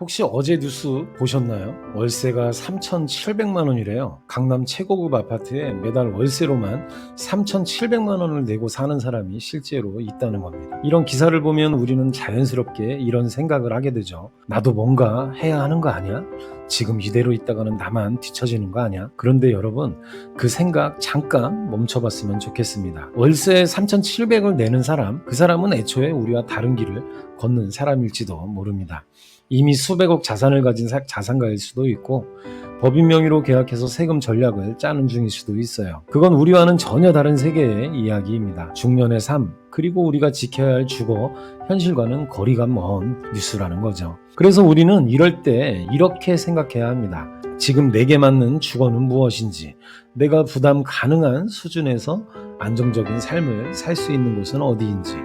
혹시 어제 뉴스 보셨나요? 월세가 3,700만 원이래요. 강남 최고급 아파트에 매달 월세로만 3,700만 원을 내고 사는 사람이 실제로 있다는 겁니다. 이런 기사를 보면 우리는 자연스럽게 이런 생각을 하게 되죠. 나도 뭔가 해야 하는 거 아니야? 지금 이대로 있다가는 나만 뒤처지는 거 아니야? 그런데 여러분, 그 생각 잠깐 멈춰봤으면 좋겠습니다. 월세 3,700을 내는 사람, 그 사람은 애초에 우리와 다른 길을 걷는 사람일지도 모릅니다. 이미 수백억 자산을 가진 사- 자산가일 수도 있고 법인 명의로 계약해서 세금 전략을 짜는 중일 수도 있어요. 그건 우리와는 전혀 다른 세계의 이야기입니다. 중년의 삶, 그리고 우리가 지켜야 할 주거, 현실과는 거리가 먼 뉴스라는 거죠. 그래서 우리는 이럴 때 이렇게 생각해야 합니다. 지금 내게 맞는 주거는 무엇인지, 내가 부담 가능한 수준에서 안정적인 삶을 살 수 있는 곳은 어디인지,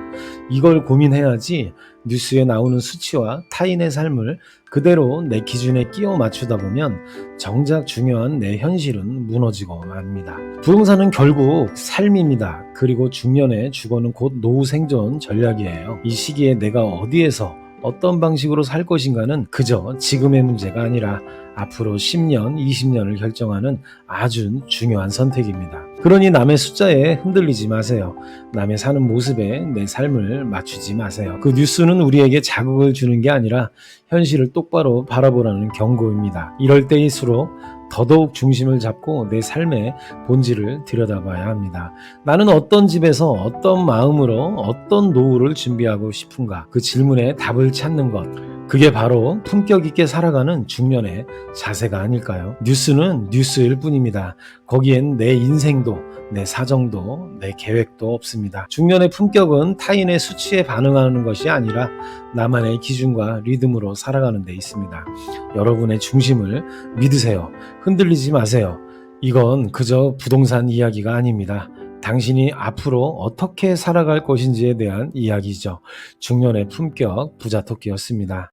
이걸 고민해야지 뉴스에 나오는 수치와 타인의 삶을 그대로 내 기준에 끼워 맞추다 보면 정작 중요한 내 현실은 무너지고 맙니다. 부동산은 결국 삶입니다. 그리고 중년의 주거는 곧 노후 생존 전략이에요. 이 시기에 내가 어디에서 어떤 방식으로 살 것인가는 그저 지금의 문제가 아니라 앞으로 10년, 20년을 결정하는 아주 중요한 선택입니다. 그러니 남의 숫자에 흔들리지 마세요. 남의 사는 모습에 내 삶을 맞추지 마세요. 그 뉴스는 우리에게 자극을 주는 게 아니라 현실을 똑바로 바라보라는 경고입니다. 이럴 때일수록 더더욱 중심을 잡고 내 삶의 본질을 들여다봐야 합니다. 나는 어떤 집에서 어떤 마음으로 어떤 노후를 준비하고 싶은가? 그 질문에 답을 찾는 것. 그게 바로 품격 있게 살아가는 중년의 자세가 아닐까요? 뉴스는 뉴스일 뿐입니다. 거기엔 내 인생도, 내 사정도, 내 계획도 없습니다. 중년의 품격은 타인의 수치에 반응하는 것이 아니라 나만의 기준과 리듬으로 살아가는 데 있습니다. 여러분의 중심을 믿으세요. 흔들리지 마세요. 이건 그저 부동산 이야기가 아닙니다. 당신이 앞으로 어떻게 살아갈 것인지에 대한 이야기죠. 중년의 품격 부자토끼였습니다.